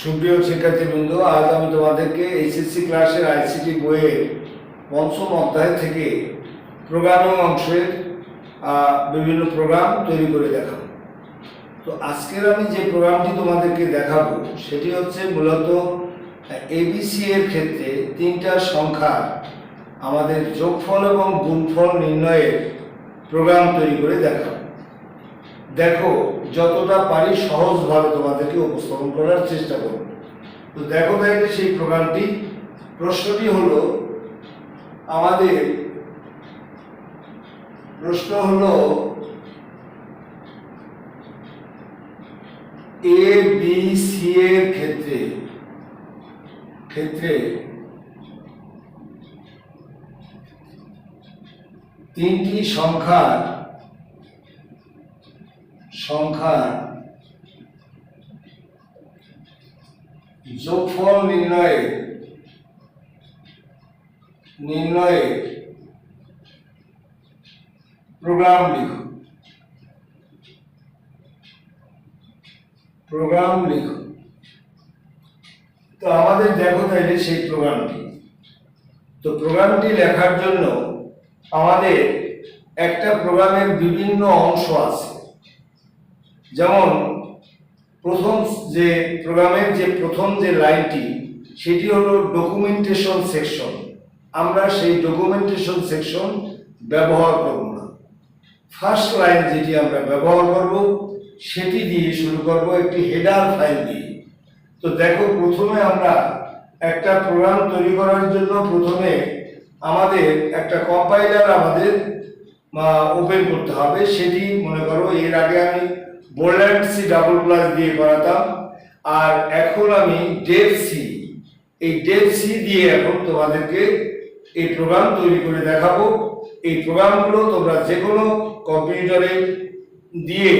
সুপ্রিয় শিক্ষার্থীবৃন্দ, আজ আমি তোমাদেরকে এইচএসসি ক্লাসের আইসিটি বইয়ের পঞ্চম অধ্যায় থেকে প্রোগ্রামিং অংশের বিভিন্ন প্রোগ্রাম তৈরি করে দেখাবো। তো আজকের আমি যে প্রোগ্রামটি তোমাদেরকে দেখাবো, সেটি হচ্ছে মূলত এবিসি এর ক্ষেত্রে তিনটা সংখ্যা আমাদের যোগফল এবং গুণফল নির্ণয়ের প্রোগ্রাম তৈরি করে দেখাবো। দেখো যতটা পারি সহজভাবে তোমাদেরকে উপস্থাপন করার চেষ্টা করব। তো দেখো তাইলে সেই প্রোগ্রামটি। প্রশ্নটি হলো, আমাদের প্রশ্ন হলো এ বি সি এর ক্ষেত্রে ক্ষেত্রে তিনটি সংখ্যার সংখ্যার যোগফল নির্ণয়ে নির্ণয়ে প্রোগ্রাম লিখো। প্রোগ্রাম লিখো। তো আমাদের দেখো তাইলে সেই প্রোগ্রামটি তো প্রোগ্রামটি লেখার জন্য আমাদের একটা প্রোগ্রামের বিভিন্ন অংশ আছে। যেমন প্রথম যে প্রোগ্রামের যে প্রথম যে লাইনটি, সেটি হলো ডকুমেন্টেশন সেকশন আমরা সেই ডকুমেন্টেশন সেকশন ব্যবহার করব না। ফার্স্ট লাইন যেটি আমরা ব্যবহার করব, সেটি দিয়ে শুরু করব একটি হেডার ফাইল দিয়ে। তো দেখো, প্রথমে আমরা একটা প্রোগ্রাম তৈরি করার জন্য প্রথমে আমাদের একটা কম্পাইলার আমাদের ওপেন করতে হবে। সেটি মনে করো, এর আগে আমি বোল্ড সি ডাবল প্লাস দিয়ে করাতাম। আর এখন আমি ডেভ সি এই ডেভ সি দিয়ে এখন তোমাদেরকে এই প্রোগ্রাম তৈরি করে দেখাবো। এই প্রোগ্রামগুলো তোমরা যে কোনো কম্পিউটারে দিয়ে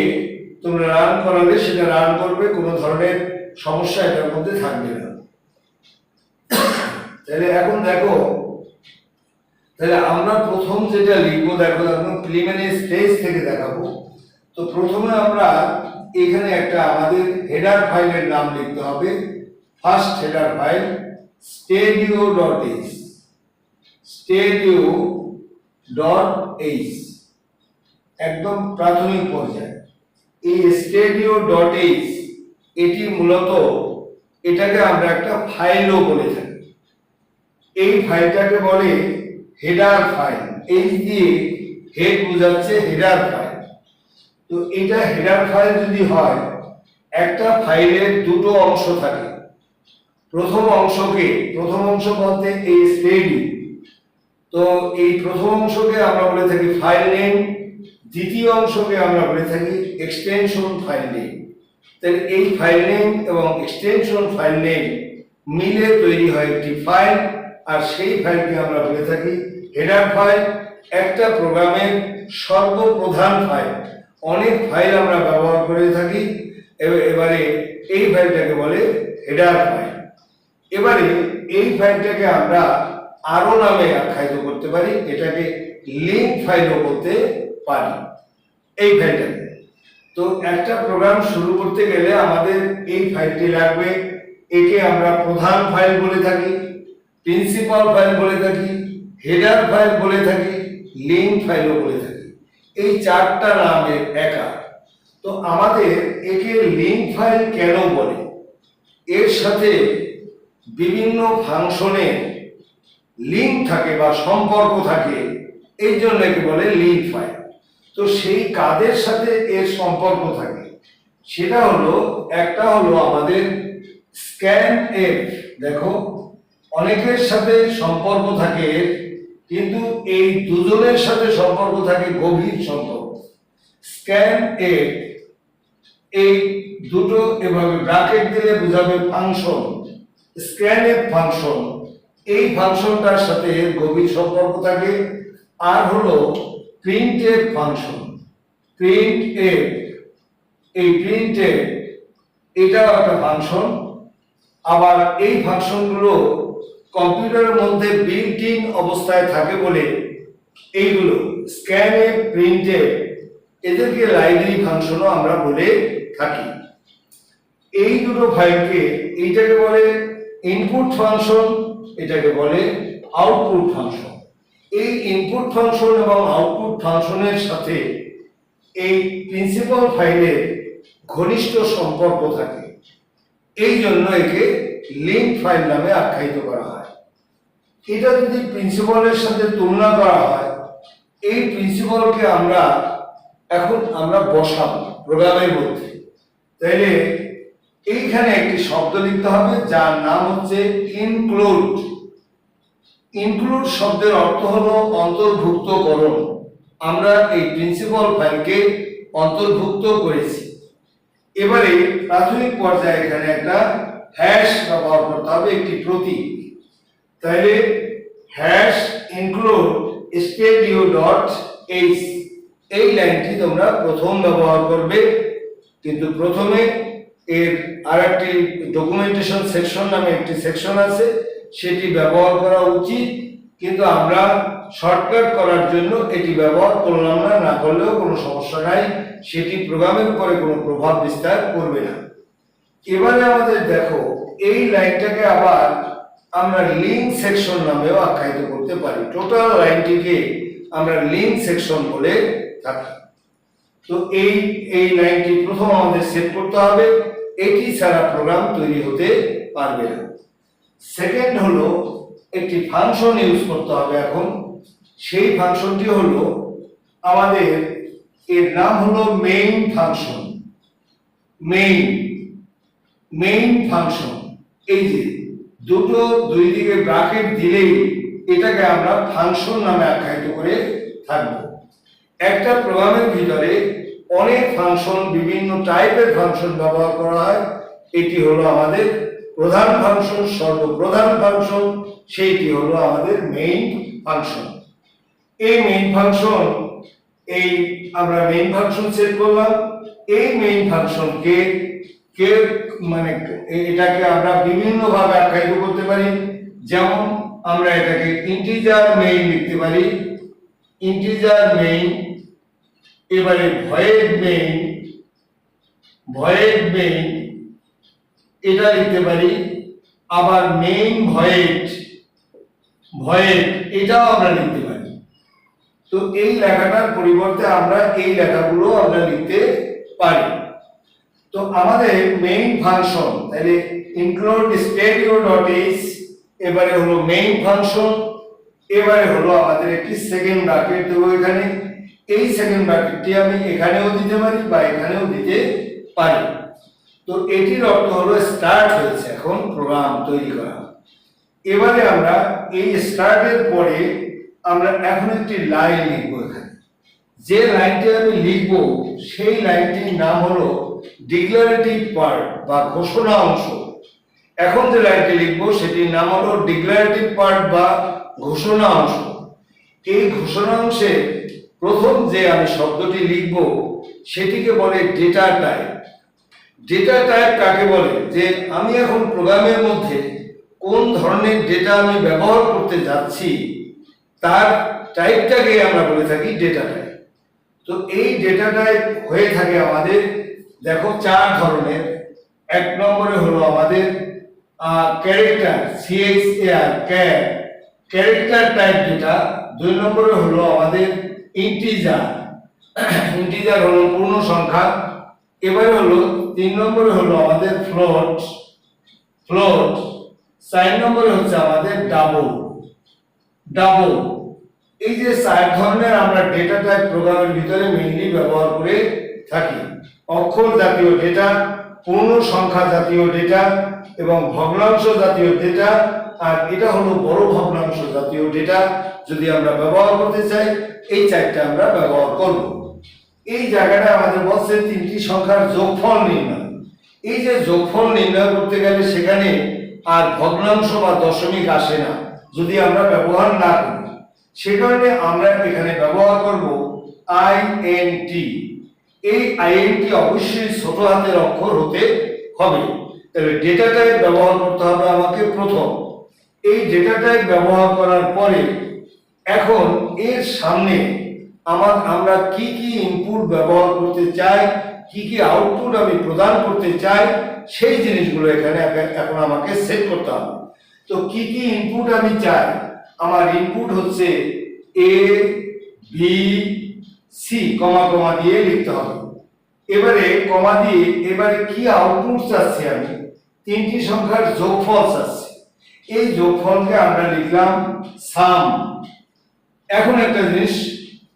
তোমরা রান করালে সেটা রান করবে, কোনো ধরনের সমস্যা এটার মধ্যে থাকবে না। তাহলে এখন দেখো, তাহলে আমরা প্রথম যেটা লিখব, দেখো এখন প্রিলিমিনারি স্টেজ থেকে দেখাবো। তো প্রথমে আমরা এখানে একটা আমাদের হেডার ফাইলের নাম লিখতে হবে। First header file stdio dot H stdio dot H একদম প্রাথমিক পর্যায়ে। এই স্টেডিও ডট এইচ এটি মূলত এটাকে আমরা একটা ফাইলও বলে থাকি। এই ফাইলটাকে বলে হেডার ফাইল এইচ দিয়ে হেড বোঝাচ্ছে হেডার ফাইল তো এটা হেডার ফাইল যদি হয়, একটা ফাইলের দুটো অংশ থাকে। প্রথম অংশকে, প্রথম অংশ বলতে এই স্টেডি তো এই প্রথম অংশকে আমরা বলে থাকি ফাইল নেম দ্বিতীয় অংশকে আমরা বলে থাকি এক্সটেনশন ফাইল নেম তাহলে এই ফাইল নেম এবং এক্সটেনশন ফাইল নেম মিলে তৈরি হয় একটি ফাইল আর সেই ফাইলকে আমরা বলে থাকি হেডার ফাইল একটা প্রোগ্রামের সর্বপ্রধান ফাইল অনেক ফাইল আমরা ব্যবহার করে থাকি। এবারে এই ফাইলটাকে বলে হেডার ফাইল এবারে এই ফাইলটাকে আমরা আরও নামে আখ্যায়িত করতে পারি, এটাকে লিঙ্ক ফাইলও করতে পারি। এই ফাইলটাকে তো একটা প্রোগ্রাম শুরু করতে গেলে আমাদের এই ফাইলটি লাগবে। একে আমরা প্রধান ফাইল বলে থাকি প্রিন্সিপাল ফাইল বলে থাকি হেডার ফাইল বলে থাকি লিঙ্ক ফাইলও বলে থাকি। এই চারটা নামের একা। তো আমাদের একে লিঙ্ক ফাইল কেন বলে? এর সাথে বিভিন্ন ফাংশনে লিঙ্ক থাকে বা সম্পর্ক থাকে এই জন্য একে বলে লিঙ্ক ফাইল তো সেই কাদের সাথে এর সম্পর্ক থাকে? সেটা হলো একটা হলো আমাদের স্ক্যান এফ দেখো অনেকের সাথে সম্পর্ক থাকে এর, কিন্তু এই দুজনের সাথে সম্পর্ক থাকে গভীর সম্পর্ক। স্ক্যান এফ এই দুটো এভাবে ব্র্যাকেট দিলে বোঝাবে ফাংশন স্ক্যান এফ ফাংশন এই ফাংশনটার সাথে গভীর সম্পর্ক থাকে। আর হলো print F function print F এই প্রিন্ট এটাও একটা ফাংশন আবার এই ফাংশনগুলো কম্পিউটারের মধ্যে প্রিন্টিং অবস্থায় থাকে বলে এইগুলো স্ক্যানে প্রিন্টে এদেরকে লাইব্রেরি ফাংশনও আমরা বলে থাকি। এই দুটো ফাইলকে এইটাকে বলে ইনপুট ফাংশন এটাকে বলে আউটপুট ফাংশন এই ইনপুট ফাংশন এবং আউটপুট ফাংশনের সাথে এই প্রিন্সিপাল ফাইলের ঘনিষ্ঠ সম্পর্ক থাকে। এই জন্য একে লিঙ্ক ফাইল নামে আখ্যায়িত করা হয়। এটা যদি প্রিন্সিপালের সাথে তুলনা করা হয়, এই প্রিন্সিপালকে আমরা এখন আমরা বসাবো, প্রোগ্রামের মধ্যে। তাইলে এইখানে একটি শব্দ লিখতে হবে, যার নাম হচ্ছে ইনক্লুড ইনক্লুড শব্দের অর্থ হলো অন্তর্ভুক্তকরণ। আমরা এই প্রিন্সিপাল ফাইলকে অন্তর্ভুক্ত করেছি। এবারে প্রাথমিক পর্যায়ে এখানে একটা হ্যাশ ব্যবহার করতে হবে, একটি প্রতীক। তাহলে hash include stdio dot H এই লাইনটি তোমরা প্রথম ব্যবহার করবে। কিন্তু প্রথমে এর আর একটি ডকুমেন্টেশন সেকশন নামে একটি সেকশন আছে, সেটি ব্যবহার করা উচিত। কিন্তু আমরা শর্টকাট করার জন্য এটি ব্যবহার করলাম না না করলেও কোনো সমস্যা নাই। সেটি প্রোগ্রামের উপরে কোনো প্রভাব বিস্তার করবে না। এবারে আমাদের দেখো, এই লাইনটাকে আবার আমরা লিঙ্ক সেকশন নামেও আখ্যায়িত করতে পারি। টোটাল লাইনটিকে আমরা লিঙ্ক সেকশন বলে থাকি তো এই এই লাইনটি প্রথম আমাদের সেট করতে হবে। এটি ছাড়া প্রোগ্রাম তৈরি হতে পারবে না। সেকেন্ড হলো, একটি ফাংশন ইউজ করতে হবে এখন। সেই ফাংশনটি হলো আমাদের, এর নাম হলো main function main main function এই যে দুটো দুই দিকে ব্রাকেট দিলেই এটাকে আমরা ফাংশন নামে আখ্যায়িত করে থাকব। একটা প্রোগ্রামের ভিতরে অনেক ফাংশন বিভিন্ন টাইপের ফাংশন ব্যবহার করা হয়। এটি হলো আমাদের প্রধান ফাংশন সর্বপ্রধান ফাংশন সেইটি হলো আমাদের মেইন ফাংশন এই মেইন ফাংশন এই আমরা মেইন ফাংশন সেট করলাম। এই মেইন ফাংশনকে কে মানে এটাকে আমরা বিভিন্ন ভাবে আখ্যায়িত করতে পারি। যেমন আমরা এটাকে ইন্টিজার মেইন লিখতে পারি। ইন্টিজার মেইন এবারে ভয়েড মেইন ভয়েড মেইন এটা লিখতে পারি। আবার মেইন ভয়েড ভয়েড এটাও আমরা লিখতে পারি। তো এই লেখাটার পরিবর্তে আমরা এই লেখাগুলো আমরা লিখতে পারি। তো আমাদের মেইন ফাংশন তাহলে ইনক্লুড স্টেডিও ডট এইচ এবারে হলো মেইন ফাংশন এবারে হলো আমাদের একটি সেকেন্ড ব্র্যাকেট দেবো এখানে। এই সেকেন্ড ব্র্যাকেটটি আমি এখানেও দিতে পারি বা এখানেও দিতে পারি। তো এটির অর্থ হলো স্টার্ট হয়েছে এখন প্রোগ্রাম তৈরি করা। এবারে আমরা এই স্টার্টের পরে আমরা এখন একটি লাইন লিখব এখানে। যে লাইনটি আমি লিখব, সেই লাইনটির নাম হলো ডিক্লারেটিভ পার্ট বা ঘোষণা অংশ। এখন যে লাইনটি লিখব, সেটির নাম হলো ডিক্লারেটিভ পার্ট বা ঘোষণা অংশ। এই ঘোষণা অংশে প্রথম যে আমি শব্দটি লিখব, সেটিকে বলে ডেটা টাইপ ডেটা টাইপ কাকে বলে? যে আমি এখন প্রোগ্রামের মধ্যে কোন ধরনের ডেটা আমি ব্যবহার করতে যাচ্ছি, তার টাইপটাকে আমরা বলে থাকি ডেটা টাইপ তো এই ডেটা টাইপ হয়ে থাকে আমাদের দেখো চার ধরনের। এক নম্বরে হলো আমাদের ক্যারেক্টার সিএক্সএআর ক্যার ক্যারেক্টার টাইপ যেটা, দুই নম্বরে হলো আমাদের ইন্টিজার ইন্টিজার হলো পূর্ণ সংখ্যা। এবারে হলো তিন নম্বরে হলো আমাদের ফ্লোট ফ্লোট চার নম্বরে হচ্ছে আমাদের ডাবল ডাবল এই যে চার ধরনের আমরা ডেটা টাইপ প্রোগ্রামের ভিতরে মেইনলি ব্যবহার করে থাকি। অক্ষর জাতীয় ডেটা পূর্ণ সংখ্যা জাতীয় ডেটা এবং ভগ্নাংশ জাতীয় ডেটা আর এটা হলো বড় ভগ্নাংশ জাতীয় ডেটা যদি আমরা ব্যবহার করতে চাই, এই চারটা আমরা ব্যবহার করব। এই জায়গাটা আমাদের বলছে তিনটি সংখ্যার যোগফল নির্ণয়। এই যে যোগফল নির্ণয় করতে গেলে সেখানে আর ভগ্নাংশ বা দশমিক আসে না, যদি আমরা ব্যবহার না করি। সে কারণে আমরা এখানে ব্যবহার করব আই এন টি এই আইএনটি অবশ্যই ছোট হাতের অক্ষর হতে হবে। তবে ডেটা টাইপ ব্যবহার করতে হবে আমাকে প্রথম। এই ডেটা টাইপ ব্যবহার করার পরে এখন এর সামনে আমার আমরা কি কি ইনপুট ব্যবহার করতে চাই, কি কি আউটপুট আমি প্রদান করতে চাই, সেই জিনিসগুলো এখন- এখন আমাকে সেট করতে হবে। তো কি কি ইনপুট আমি চাই? আমার ইনপুট হচ্ছে এ বি সি, কমা কমা দিয়ে লিখতে হবে। এবারে কমা দিয়ে এবারে কি আউটপুট চাচ্ছি আমি? তিনটি সংখ্যার যোগফল চাচ্ছি এই যোগফলকে আমরা লিখলাম সাম এখন একটা জিনিস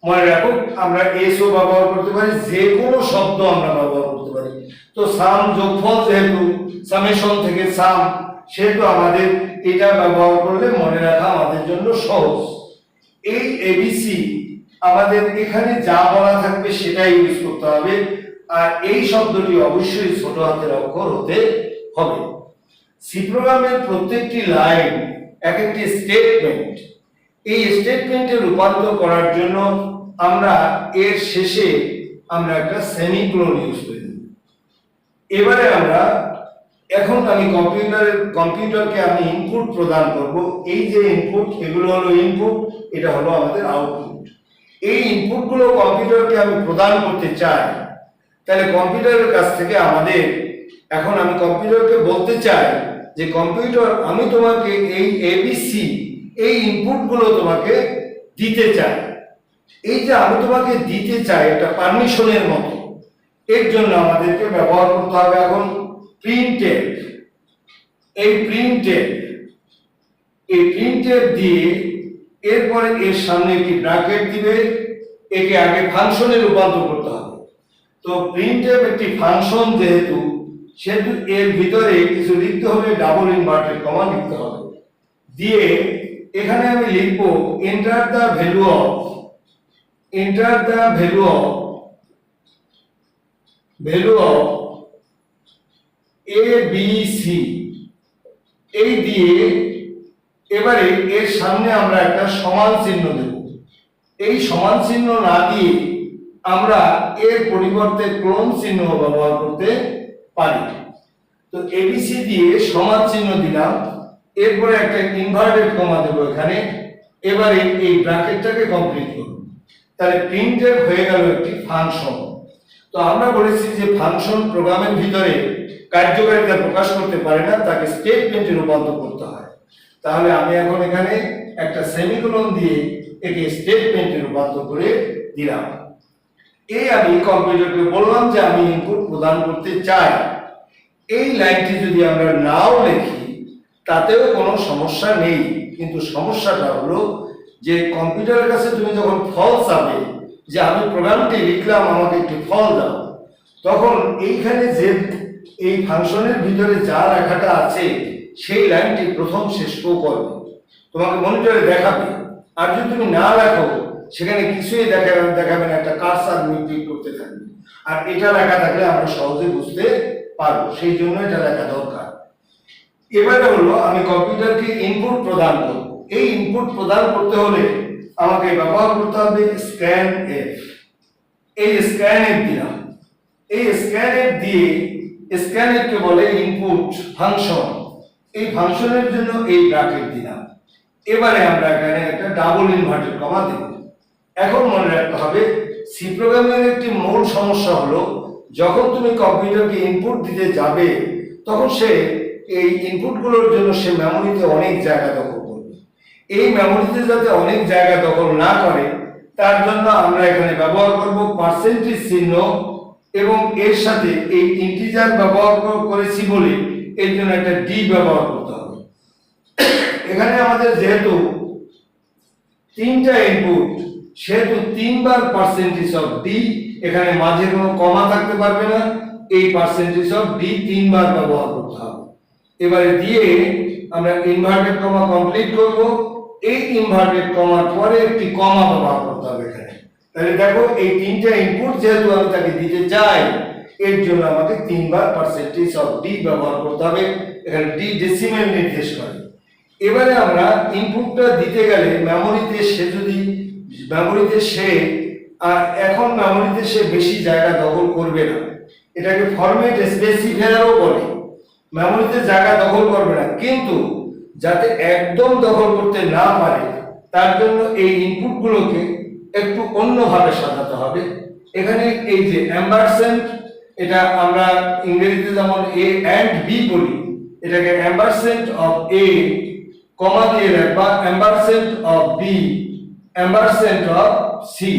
মনে রাখো, আমরা এসও ব্যবহার করতে পারি, যে কোনো শব্দ আমরা ব্যবহার করতে পারি। তো সাম যোগফল যেহেতু সামেশন থেকে সাম সেহেতু আমাদের এটা ব্যবহার করলে মনে রাখা আমাদের জন্য সহজ। এই এবিসি আমাদের এখানে যা বলা থাকবে সেটাই ইউজ করতে হবে। আর এই শব্দটি অবশ্যই ছোট হাতের অক্ষর হতে হবে। সি প্রোগ্রামের প্রত্যেকটি লাইন এক একটি স্টেটমেন্ট এই স্টেটমেন্টে রূপান্তর করার জন্য আমরা এর শেষে আমরা একটা সেমিক্লোন ইউজ করি এবারে আমরা এখন আমি কম্পিউটারের কম্পিউটারকে আমি ইনপুট প্রদান করব। এই যে ইনপুট এগুলো হলো ইনপুট এটা হলো আমাদের আউটপুট এই ইনপুটগুলো কম্পিউটারকে আমি প্রদান করতে চাই, তাহলে কম্পিউটারের কাছ থেকে আমাদের, এখন আমি কম্পিউটারকে বলতে চাই যে কম্পিউটার আমি তোমাকে এই এবিসি এই ইনপুটগুলো তোমাকে দিতে চাই। এই যে আমি তোমাকে দিতে চাই একটা পারমিশনের মতো, এর জন্য আমাদেরকে ব্যবহার করতে হবে এখন প্রিন্টেড এই প্রিন্টেড এই প্রিন্টেড দিয়ে এরপরে এর সামনে একটি ব্র্যাকেট দিবে, একে আগে ফাংশনে রূপান্তর করতে হবে। তো প্রিন্টেড একটি ফাংশন যেহেতু, সেহেতু এর ভিতরে কিছু লিখতে হবে ডাবল ইনভার্টেড কমা লিখতে হবে। দিয়ে এখানে আমি লিখব enter the value of enter the value of value of A B C এই দিয়ে এবারে এর সামনে আমরা একটা সমান চিহ্ন দেব। এই সমান চিহ্ন না দিয়ে আমরা এর পরিবর্তে ক্লোন চিহ্ন ব্যবহার করতে পারি। তো এবিসি দিয়ে সমান চিহ্ন দিলাম। এরপরে একটা ইনভার্টেড কমা দেবো এখানে। এবারে এই ব্র্যাকেটটাকে কমপ্লিট করব। তাহলে প্রিন্টেড হয়ে গেল একটি ফাংশন তো আমরা বলেছি যে ফাংশন প্রোগ্রামের ভিতরে কার্যকারিতা প্রকাশ করতে পারে না, তাকে স্টেটমেন্টে রূপান্তর করতে হয়। তাহলে আমি এখন এখানে একটা সেমিকোলন দিয়ে একে স্টেটমেন্টে রূপান্তর করে দিলাম। এই আমি কম্পিউটারকে বললাম যে আমি ইনপুট প্রদান করতে চাই। এই লাইনটি যদি আমরা নাও লিখি, তাতেও কোনো সমস্যা নেই। কিন্তু সমস্যাটা হলো যে কম্পিউটারের কাছে তুমি যখন ফল চাবে যে আমি প্রোগ্রামটি লিখলাম, আমাকে একটি ফল দাও। তখন এইখানে যে এই ফাংশনের ভিতরে যা লেখাটা আছে সেই লাইনটি প্রথম শেষ করবে তোমাকে মনিটরে দেখাবে। আর যদি তুমি না লেখো সেখানে কিছুই দেখাবে দেখাবে না, একটা কাজ আর মিটিং করতে থাকবে। আর এটা লেখা থাকলে আমরা সহজে বুঝতে পারব। সেই জন্য এটা লেখা দরকার। এবারে হলো আমি কম্পিউটারকে ইনপুট প্রদান করব। এই ইনপুট প্রদান করতে হলে আমাকে ব্যবহার করতে হবে স্ক্যান এফ এই স্ক্যান এফ দিলাম এই স্ক্যান এফ দিয়ে স্ক্যান এফকে বলে ইনপুট ফাংশন এই ফাংশনের জন্য এই ব্র্যাকেট দিলাম। এবারে আমরা এখানে একটা ডাবল ইনভার্টেড কমা দেব। এখন মনে রাখতে হবে সি প্রোগ্রামের একটি মূল সমস্যা হলো, যখন তুমি কম্পিউটারকে ইনপুট দিতে যাবে, তখন সে এই ইনপুটগুলোর জন্য সে মেমোরিতে অনেক জায়গা দখল করবে। এই মেমোরিতে যাতে অনেক জায়গা দখল না করে, তার জন্য আমরা এখানে ব্যবহার করব পার্সেন্টেজ চিহ্ন এবং এর সাথে এই ইন্টিজার ব্যবহার করেছি বলে এর জন্য একটা ডি ব্যবহার করতে হবে। এখানে আমাদের যেহেতু তিনটা ইনপুট সেহেতু তিনবার পার্সেন্টেজ অফ ডি এখানে মাঝে কোনো কমা থাকতে পারবে না। এই পার্সেন্টেজ অফ ডি তিনবার ব্যবহার করতে হবে। এবারে দিয়ে আমরা ইনভার্টেড কমা কমপ্লিট করব। এই ইনভার্টেড কমার পরে একটি কমা ব্যবহার করতে হবে এখানে। তাহলে দেখো, এই তিনটা ইনপুট যেহেতু আমি তাকে দিতে চাই এর জন্য আমাকে তিনবার পার্সেন্টেজ অফ ডি ব্যবহার করতে হবে। এখানে ডি ডেসিমেল নির্দেশ করে। এবারে আমরা ইনপুটটা দিতে গেলে মেমোরিতে সে যদি মেমোরিতে সে, আর এখন মেমোরিতে সে বেশি জায়গা দখল করবে না। এটাকে ফরম্যাট স্পেসিফায়ারও বলে। মেমোরিতে জায়গা দখল করবে না। কিন্তু যাতে একদম দখল করতে না পারে, তার জন্য এই ইনপুটগুলোকে একটু অন্যভাবে সাজাতে হবে। এখানে এই যে অ্যাম্বারসেন্ট এটা আমরা ইংরেজিতে যেমন এ অ্যান্ড বি বলি, এটাকে অ্যাম্বারসেন্ট অফ এ কমা দিয়ে রাখবা ampersand of B ampersand of C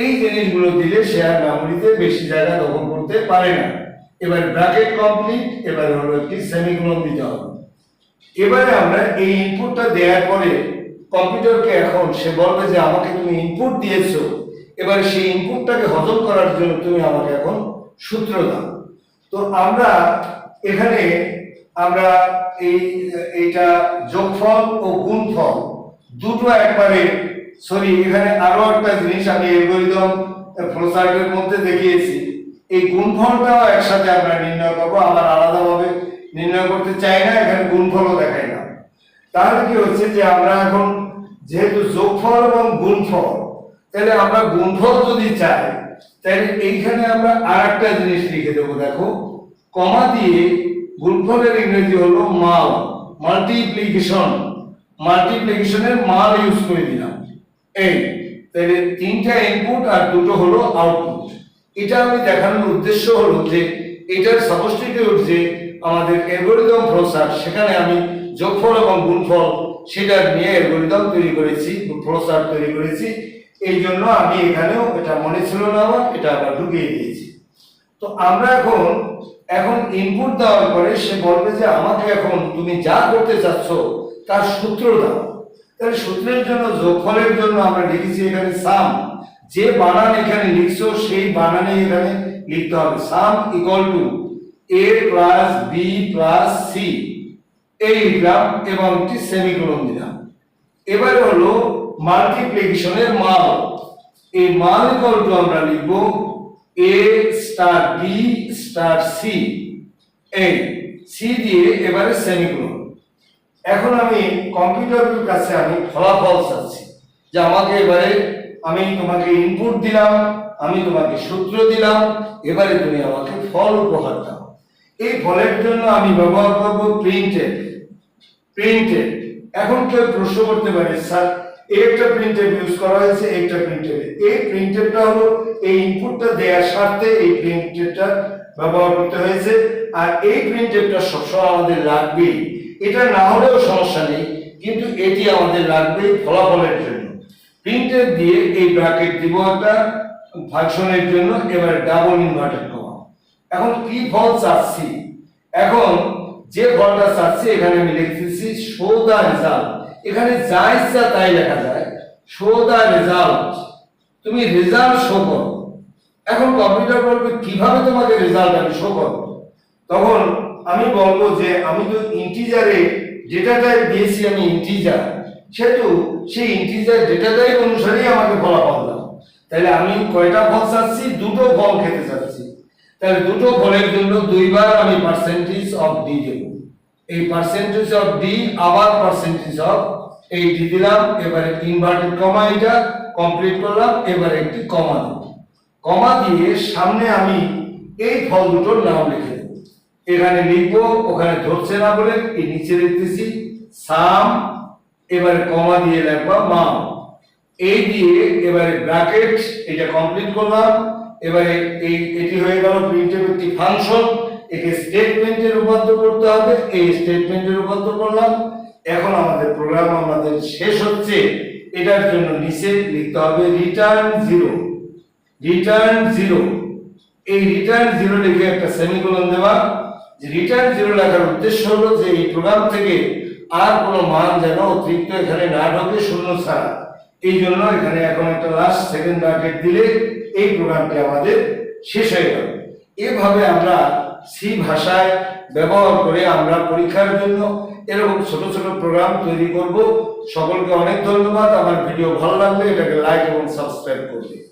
এই জিনিসগুলো দিলে শেয়ার মেমোরিতে বেশি জায়গা দখল করতে পারে না। এবার ব্র্যাকেট কমপ্লিট এবার হলো একটি সেমিকোলন দিতে হবে। এবারে আমরা এই ইনপুটটা দেওয়ার পরে কম্পিউটারকে এখন সে বলবে যে, আমাকে তুমি ইনপুট দিয়েছ। এবার সেই ইনপুটটাকে হজম করার জন্য তুমি আমাকে এখন সূত্র দাও তো আমরা এখানে আমরা এই, এইটা যোগফল ও গুণফল দুটো একবারে, সরি, এখানে আরও একটা জিনিস আমি অ্যালগরিদম ফ্লোচার্টের মধ্যে দেখিয়েছি। এই গুণফলটাও একসাথে আমরা নির্ণয় করব, আবার আলাদাভাবে নির্ণয় করতে চাই না, এখানে গুণফলও দেখাই না। তাহলে কি হচ্ছে যে আমরা এখন যেহেতু যোগফল এবং গুণফল, তাহলে আমরা গুণফল যদি চাই তাহলে এইখানে আমরা আর একটা জিনিস লিখে দেবো, দেখো। কমা দিয়ে গুণফলের ইংরেজি হলো মাল মাল্টিপ্লিকেশন মাল্টিপ্লিকেশনের মাল ইউজ করে দিলাম। এই, তাহলে তিনটা ইনপুট আর দুটো হলো আউটপুট এটা আমি দেখানোর উদ্দেশ্য হলো যে, এটার সাবস্টিটিউট যে আমাদের অ্যালগরিদম প্রসার সেখানে আমি যোগফল এবং গুণফল, সেটা নিয়ে অ্যালগরিদম তৈরি করেছি প্রসার তৈরি করেছি। এই জন্য আমি এখানেও এটা মনে ছিল না আমার এটা আবার ঢুকিয়ে দিয়েছি। তো আমরা এখন এখন ইনপুট দেওয়ার পরে সে বলবে যে আমাকে এখন তুমি যা করতে চাচ্ছ, তার সূত্র দাও। তাহলে সূত্রের জন্য, যোগফলের জন্য আমরা লিখেছি এখানে সাম যে বানান এখানে লিখছো, সেই বানানে এখানে লিখতে হবে sum equal to A plus B plus C এই লিখলাম এবং একটি সেমিকোলন দিলাম। এবারে হলো মাল্টিপ্লিকেশনের মাল এই মাল ইকুয়াল টু আমরা লিখব A star B star C এই সি দিয়ে এবারে সেমিকোলন এখন আমি কম্পিউটারের কাছে আমি ফলাফল চাচ্ছি যে আমাকে এবারে আমি তোমাকে ইনপুট দিলাম, আমি তোমাকে সূত্র দিলাম, এবারে তুমি আমাকে ফল উপহার দাও। এই ফলের জন্য আমি ব্যবহার করব প্রিন্টেড প্রিন্টেড এখন কেউ প্রশ্ন করতে পারে, স্যার একটা প্রিন্টেড ইউজ করা হয়েছে, একটা প্রিন্টেড এই প্রিন্টেডটা হলো, এই ইনপুটটা দেওয়ার স্বার্থে এই প্রিন্টেডটা ব্যবহার করতে হয়েছে। আর এই প্রিন্টেডটা সবসময় আমাদের লাগবেই এটা না হলেও সমস্যা নেই, কিন্তু এটি আমাদের লাগবে ফলাফলের জন্য। প্রিন্টেড দিয়ে এই ব্র্যাকেট দিব একটা ফাংশনের জন্য, এবার ডাবল ইনভার্টেড কমা এখন কি ফল চাচ্ছি? এখন যে ফলটা চাচ্ছি, এখানে আমি লিখতেছি শো দা রেজাল্ট এখানে যা ইচ্ছা তাই লেখা যায় শো দা রেজাল্ট তুমি রেজাল্ট শো করো। এখন কম্পিউটার বলবে, কীভাবে তোমাকে রেজাল্ট আমি শো করব? তখন আমি বলব যে, আমি তো ইন্টিজারে ডেটা টাইপ দিয়েছি, আমি ইন্টিজার সেহেতু সেই ইন্টিজার ডেটা টাইপ অনুসারেই আমাকে ফলাফল দাও। তাহলে আমি কয়টা ফল চাচ্ছি? দুটো ফল খেতে চাচ্ছি। তাহলে দুটো ফলের জন্য দুইবার আমি পার্সেন্টেজ অফ ডি দেব। এই পার্সেন্টেজ অফ ডি আবার পার্সেন্টেজ অফ এই ডি দিলাম, এবারে ইনভার্টেড কমা এটা কমপ্লিট করলাম, এবারে একটি কমা দেব। কমা দিয়ে সামনে আমি এই ফল দুটোর নাম লিখে দেব। এখানে লিখব, ওখানে ধরছে না বলে, এই নিচে লিখতেছি সাম এবারে কমা দিয়ে লিখবা মাম এই দিয়ে এবারে ব্র্যাকেট এটা কমপ্লিট করলাম, এবারে এই, এটি হয়ে গেল প্রিন্টের একটি ফাংশন একে স্টেটমেন্টে রূপান্তর করতে হবে। এই স্টেটমেন্টে রূপান্তর করলাম। এখন আমাদের প্রোগ্রাম আমাদের শেষ হচ্ছে। এটার জন্য নিচে লিখতে হবে রিটার্ন জিরো রিটার্ন জিরো এই রিটার্ন জিরো লিখে একটা সেমিকোলন দেওয়া। যে রিটার্ন জিরো লেখার উদ্দেশ্য হলো যে এই প্রোগ্রাম থেকে আর কোনো মান যেন অতিরিক্ত এখানে না ঢোকে, শূন্য ছাড়া। এই জন্য এখানে এখন একটা লাস্ট সেকেন্ড ব্র্যাকেট দিলে এই প্রোগ্রামটি আমাদের শেষ হয়ে গেল। এভাবে আমরা সি ভাষায় ব্যবহার করে আমরা পরীক্ষার জন্য এরকম ছোট ছোট প্রোগ্রাম তৈরি করব। সকলকে অনেক ধন্যবাদ। আমার ভিডিও ভালো লাগলে এটাকে লাইক এবং সাবস্ক্রাইব করবে।